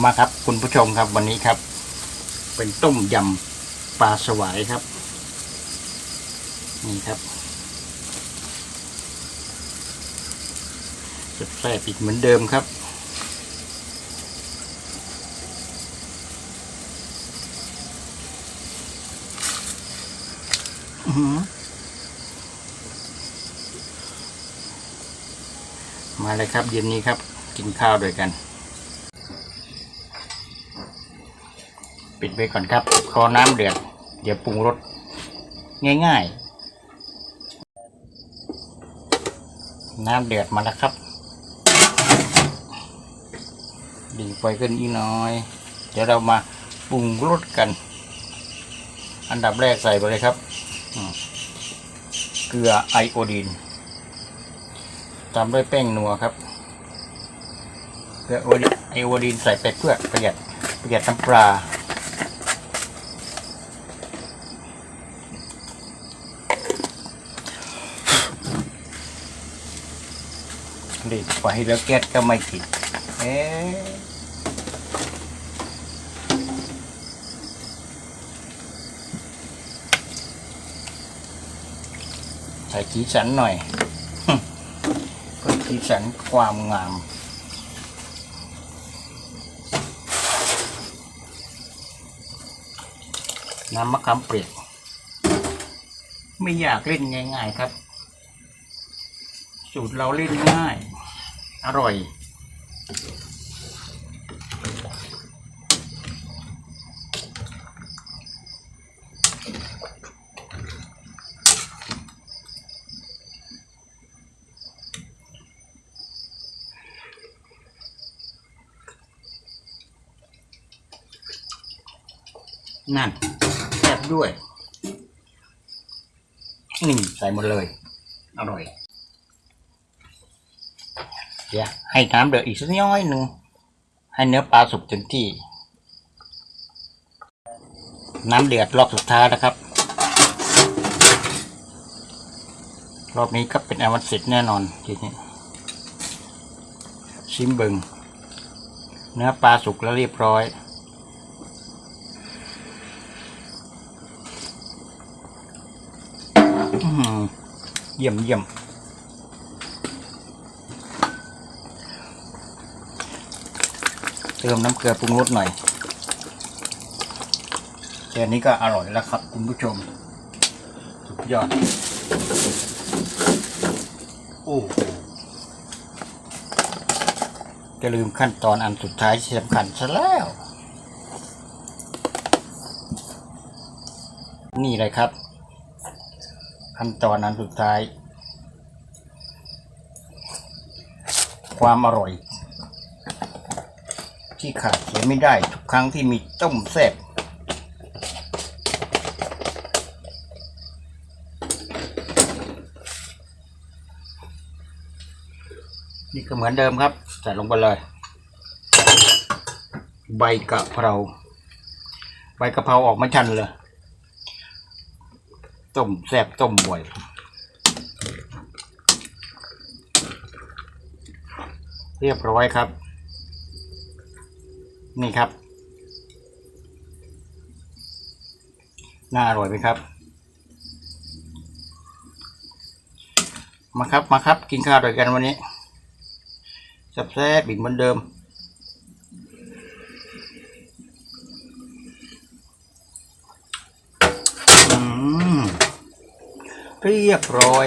มาครับ คุณผู้ชมครับวันนี้ครับ เป็นต้มยำปลาสวายครับ นี่ครับแซ่บๆอีกเหมือนเดิมครับอือหือมาเลยครับเย็นนี้ครับ กินข้าวด้วยกัน ปิดไว้ก่อนครับรอน้ำเดือด เดี๋ยวปรุงรสง่ายๆ น้ำเดือดมาแล้วครับดีไฟขึ้นอีกน้อย เดี๋ยวเรามาปรุงรสกัน อันดับแรกใส่ไปเลยครับเกลือไอโอดีนตามด้วยแป้งนัวครับเกลือไอโอดีนใส่ไปเพื่อประหยัดประหยัดน้ำปลา รีไปแล้วแก๊สก็ไม่ติดเอ๊ใส่สีสันหน่อยเพื่อสีสันความงามน้ำมะขามเปียกไม่อยากเล่นง่าย ๆ ครับ สูตรเราเล่นง่าย อร่อยนั่นแซ่บด้วยนี่ใส่หมดเลย อร่อย เดี๋ยวให้น้ำเดือดอีกสักน้อยหนึ่งให้เนื้อปลาสุกเต็มที่ น้ำเดือดรอบสุดท้ายนะครับ รอบนี้ก็เป็นอาวันเสร็จแน่นอนทีนี้ชิมบิงเนื้อปลาสุกแล้วเรียบร้อยเยี่ยมเยี่ยม เติมน้ำเกลือปรุงรสหน่อยแค่นี้ก็อร่อยแล้วครับคุณผู้ชม สุดยอด โอ้โหจะลืมขั้นตอนอันสุดท้ายที่สำคัญซะแล้ว นี่เลยครับ ขั้นตอนอันสุดท้าย ความอร่อย ที่ขาดเสียไม่ได้ทุกครั้งที่มีต้มแซ่บนี่ก็เหมือนเดิมครับใส่ลงไปเลย ใบกะเพราใบกะเพราออกมาชันเลยต้มแซ่บต้มบ่อยเรียบร้อยครับ นี่ครับ น่าอร่อยไหมครับ มาครับมาครับ กินข้าวด้วยกันวันนี้แซ่บแซ่บอีกเหมือนเดิมอืมเรียบร้อย